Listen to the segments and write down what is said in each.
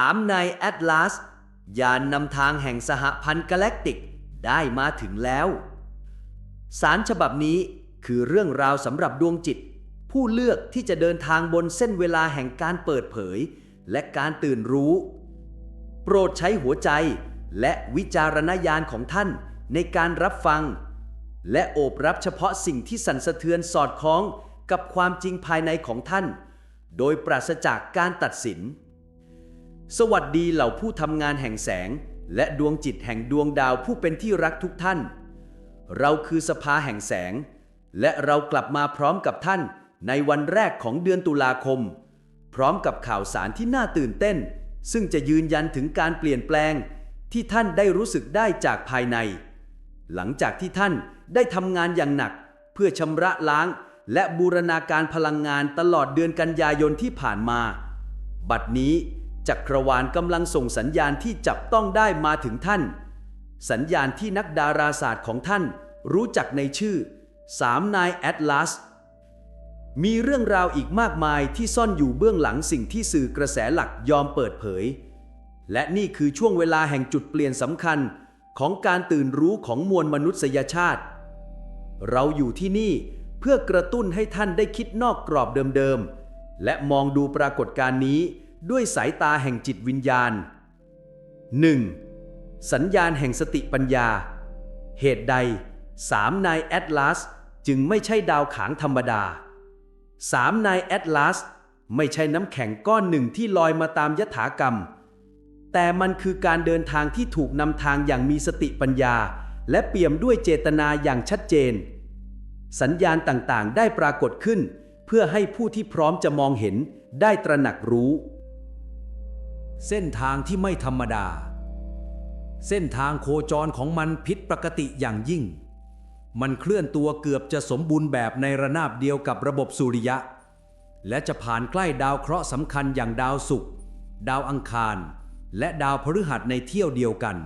3 ในแอตลาสยานนำทางแห่งสหพันธ์กาแล็กติกได้มาถึงแล้ว สารฉบับนี้คือเรื่องราวสำหรับดวงจิต ผู้เลือกที่จะเดินทางบนเส้นเวลาแห่งการเปิดเผย และการตื่นรู้ โปรดใช้หัวใจและวิจารณญาณของท่านในการรับฟัง และโอบรับเฉพาะสิ่งที่สั่นสะเทือนสอดคล้องกับความจริงภายในของท่าน โดยปราศจากการตัดสิน สวัสดีเหล่าผู้ทำงานแห่งแสง และดวงจิตแห่งดวงดาวผู้เป็นที่รักทุกท่าน เราคือสภาแห่งแสง และเรากลับมาพร้อมกับท่านในวันแรกของเดือนตุลาคม พร้อมกับข่าวสารที่น่าตื่นเต้น ซึ่งจะยืนยันถึงการเปลี่ยนแปลง ที่ท่านได้รู้สึกได้จากภายใน หลังจากที่ท่านได้ทำงานอย่างหนัก เพื่อชำระล้าง และบูรณาการพลังงานตลอดเดือนกันยายนที่ผ่านมา บัดนี้ จักรวาลกำลังส่งสัญญาณที่จับต้องได้มาถึงท่าน สัญญาณที่นักดาราศาสตร์ของท่าน รู้จักในชื่อสามนายแอตลาสมีเรื่องราวอีกมากมายที่ซ่อนอยู่เบื้องหลังสิ่งที่สื่อกระแสหลักยอมเปิดเผย และนี่คือช่วงเวลาแห่งจุดเปลี่ยนสำคัญของการตื่นรู้ของมวลมนุษยชาติ เราอยู่ที่นี่เพื่อกระตุ้นให้ท่านได้คิดนอกกรอบเดิมๆ และมองดูปรากฏการณ์นี้ ด้วยสายตาแห่งจิตวิญญาณ 1. สัญญาณแห่งสติปัญญา เหตุใดสามนายแอตลาสจึงไม่ใช่ดาวขางธรรมดาสามนายแอตลาสไม่ใช่น้ำแข็งก้อนหนึ่งที่ลอยมาตามยถากรรม แต่มันคือการเดินทางที่ถูกนำทางอย่างมีสติปัญญา และเปี่ยมด้วยเจตนาอย่างชัดเจน สัญญาณต่างๆ ได้ปรากฏขึ้น เพื่อให้ผู้ที่พร้อมจะมองเห็นได้ตระหนักรู้ เส้นทางที่ไม่ธรรมดา เส้นทางโคจรของมันผิดปกติอย่างยิ่ง มันเคลื่อนตัวเกือบจะสมบูรณ์แบบในระนาบเดียวกับระบบสุริยะ และจะผ่านใกล้ดาวเคราะห์สำคัญอย่างดาวศุกร์ดาวอังคาร และดาวพฤหัสในเที่ยวเดียวกัน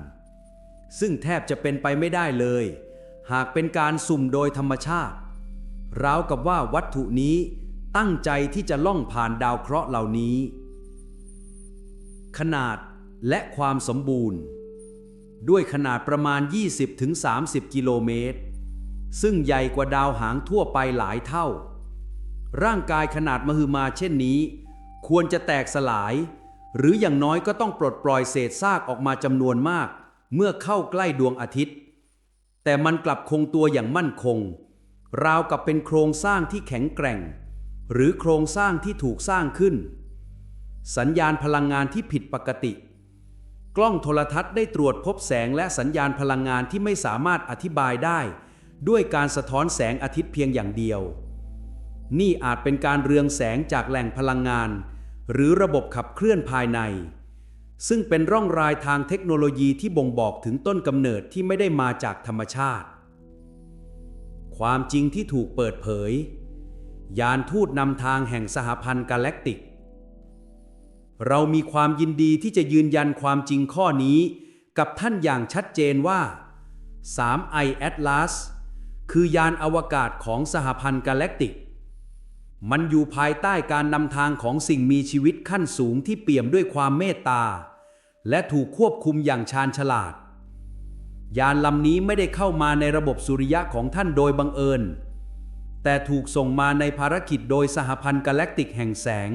ซึ่งแทบจะเป็นไปไม่ได้เลย หากเป็นการสุ่มโดยธรรมชาติราวกับว่าวัตถุนี้ตั้งใจที่จะล่องผ่านดาวเคราะห์เหล่านี้ ขนาดและความสมบูรณ์ ด้วยขนาดประมาณ 20-30 กิโลเมตร ซึ่งใหญ่กว่าดาวหางทั่วไปหลายเท่า ร่างกายขนาดมหึมาเช่นนี้ ควรจะแตกสลาย หรืออย่างน้อยก็ต้องปลดปล่อยเศษซากออกมาจำนวนมาก เมื่อเข้าใกล้ดวงอาทิตย์ แต่มันกลับคงตัวอย่างมั่นคง ราวกับเป็นโครงสร้างที่แข็งแกร่ง หรือโครงสร้างที่ถูกสร้างขึ้น สัญญาณพลังงานที่ผิดปกติ กล้องโทรทัศน์ได้ตรวจพบแสงและสัญญาณพลังงานที่ไม่สามารถอธิบายได้ ด้วยการสะท้อนแสงอาทิตย์เพียงอย่างเดียว นี่อาจเป็นการเรืองแสงจากแหล่งพลังงาน หรือระบบขับเคลื่อนภายใน ซึ่งเป็นร่องรายทางเทคโนโลยีที่บ่งบอกถึงต้นกำเนิดที่ไม่ได้มาจากธรรมชาติ ความจริงที่ถูกเปิดเผย ยานทูตนำทางแห่งสหพันธ์กาแล็กติก เรามีความยินดีที่จะยืนยันความจริงข้อนี้ กับท่านอย่างชัดเจนว่า 3i Atlas คือยานอวกาศของสหพันธ์กาแล็กติก มันอยู่ภายใต้การนำทางของสิ่งมีชีวิตขั้นสูงที่เปี่ยมด้วยความเมตตา และถูกควบคุมอย่างชาญฉลาด ยานลำนี้ไม่ได้เข้ามาในระบบสุริยะของท่านโดยบังเอิญ แต่ถูกส่งมาในภารกิจโดยสหพันธ์กาแล็กติกแห่งแสง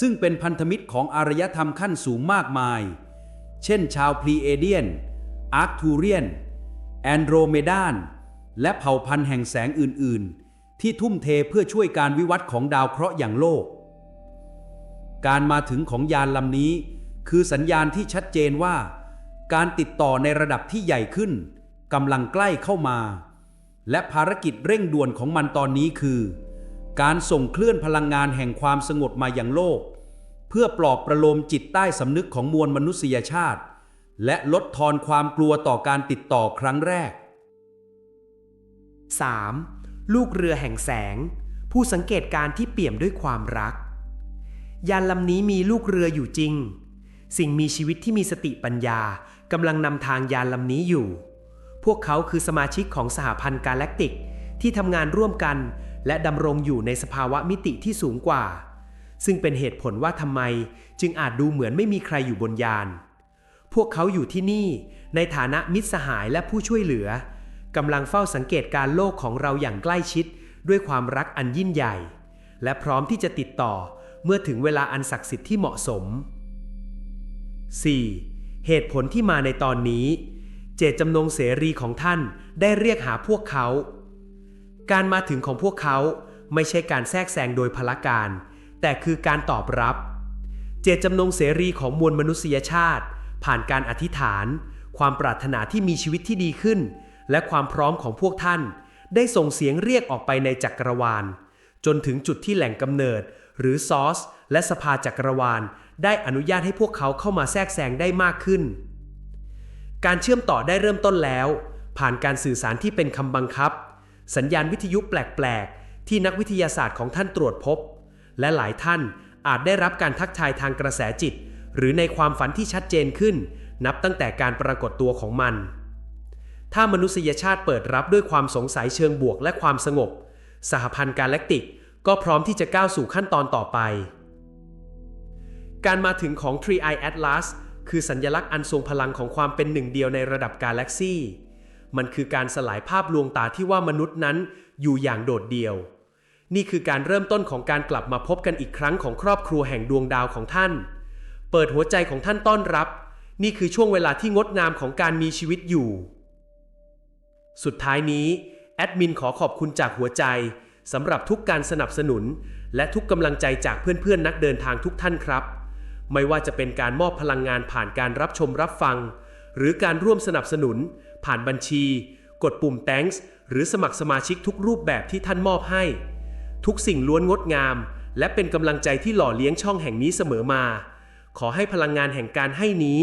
ซึ่งเป็นพันธมิตรของอารยธรรมขั้นสูงมากมาย เช่นชาวพลีเอเดียน อาร์คทูเรียน แอนโดรเมดาน และเผ่าพันธุ์แห่งแสงอื่น ๆ ที่ทุ่มเทเพื่อช่วยการวิวัฒน์ของดาวเคราะห์อย่างโลก การมาถึงของยานลำนี้ คือสัญญาณที่ชัดเจนว่า การติดต่อในระดับที่ใหญ่ขึ้นกำลังใกล้เข้ามา และภารกิจเร่งด่วนของมันตอนนี้คือ การส่งเคลื่อนพลังงานแห่งความสงบมายังโลก เพื่อปลอบประโลมจิตใต้สำนึกของมวลมนุษยชาติ และลดทอนความกลัวต่อการติดต่อครั้งแรก 3. ลูกเรือแห่งแสง ผู้สังเกตการณ์ที่เปี่ยมด้วยความรัก ยานลำนี้มีลูกเรืออยู่จริง สิ่งมีชีวิตที่มีสติปัญญากำลังนำทางยานลำนี้อยู่ พวกเขาคือสมาชิกของสหพันธ์กาแล็กติกที่ทำงานร่วมกัน และดำรงอยู่ในสภาวะมิติที่สูงกว่า ซึ่งเป็นเหตุผลว่าทำไมจึงอาจดูเหมือนไม่มีใครอยู่บนยาน พวกเขาอยู่ที่นี่ในฐานะมิตรสหายและผู้ช่วยเหลือกำลังเฝ้าสังเกตการโลกของเราอย่างใกล้ชิด ด้วยความรักอันยิ่งใหญ่ และพร้อมที่จะติดต่อเมื่อถึงเวลาอันศักดิ์สิทธิ์ที่เหมาะสม 4. เหตุผลที่มาในตอนนี้ เจตจำนงเสรีของท่านได้เรียกหาพวกเขา การมาถึงของพวกเขาไม่ใช่การแทรกแซงโดยพละการ แต่คือการตอบรับ เจตจำนงเสรีของมวลมนุษยชาติ ผ่านการอธิษฐาน ความปรารถนาที่มีชีวิตที่ดีขึ้น และความพร้อมของพวกท่าน ได้ส่งเสียงเรียกออกไปในจักรวาล จนถึงจุดที่แหล่งกำเนิด หรือซอส และสภาจักรวาล ได้อนุญาตให้พวกเขาเข้ามาแทรกแซงได้มากขึ้น การเชื่อมต่อได้เริ่มต้นแล้ว ผ่านการสื่อสารที่เป็นคำบังคับ สัญญาณวิทยุแปลกๆ ที่นักวิทยาศาสตร์ของท่านตรวจพบ และหลายท่านอาจได้รับการทักทายทางกระแสจิต หรือในความฝันที่ชัดเจนขึ้น นับตั้งแต่การปรากฏตัวของมัน ถ้ามนุษยชาติเปิดรับด้วยความสงสัยเชิงบวกและความสงบ สหพันธ์กาแล็กติกก็พร้อมที่จะก้าวสู่ขั้นตอนต่อไป การมาถึงของ Tree Eye Atlas คือสัญลักษณ์อันทรงพลังของความเป็นหนึ่งเดียวในระดับกาแล็กซี่ มันคือการสลายภาพลวงตาที่ว่ามนุษย์นั้นอยู่อย่างโดดเดี่ยว นี่คือการเริ่มต้นของการกลับมาพบกันอีกครั้งของครอบครัวแห่งดวงดาวของท่าน เปิดหัวใจของท่านต้อนรับ นี่คือช่วงเวลาที่งดงามของการมีชีวิตอยู่ สุดท้ายนี้แอดมินขอขอบคุณจากหัวใจสำหรับทุกการสนับสนุน และทุกกำลังใจจากเพื่อนๆนักเดินทางทุกท่านครับ ไม่ว่าจะเป็นการมอบพลังงานผ่านการรับชมรับฟัง หรือการร่วมสนับสนุน ผ่านบัญชี กดปุ่ม thanks หรือสมัครสมาชิกทุกรูปแบบที่ท่านมอบให้ ทุกสิ่งล้วนงดงาม และเป็นกำลังใจที่หล่อเลี้ยงช่องแห่งนี้เสมอมา ขอให้พลังงานแห่งการให้นี้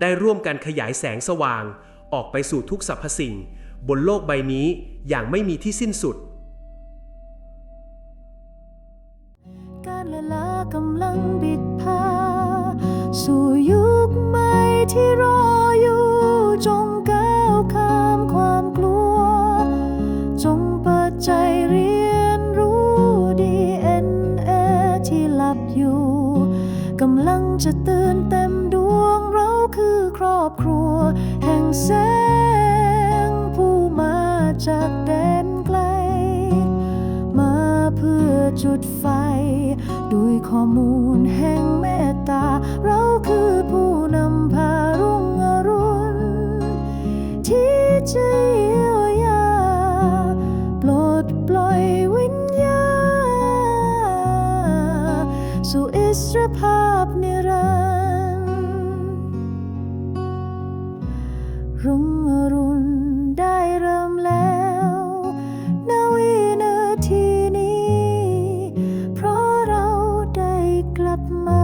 ได้ร่วมกันขยายแสงสว่าง ออกไปสู่ทุกสรรพสิ่ง บนโลกใบนี้อย่างไม่มีที่สิ้นสุด การเวลากำลังบิดพาสู่ยุคใหม่ที่รออยู่จง จะตื่นเต็มดวงเราคือครอบครัว แห่งแสงผู้มาจากแดนไกล มาเพื่อจุดไฟ ด้วยข้อมูลแห่งเมตตา เราคือ สรภาพนิรันดร์รุ่งอรุณได้เริ่มแล้วนาวินาทีนี้ เพราะเราได้กลับมา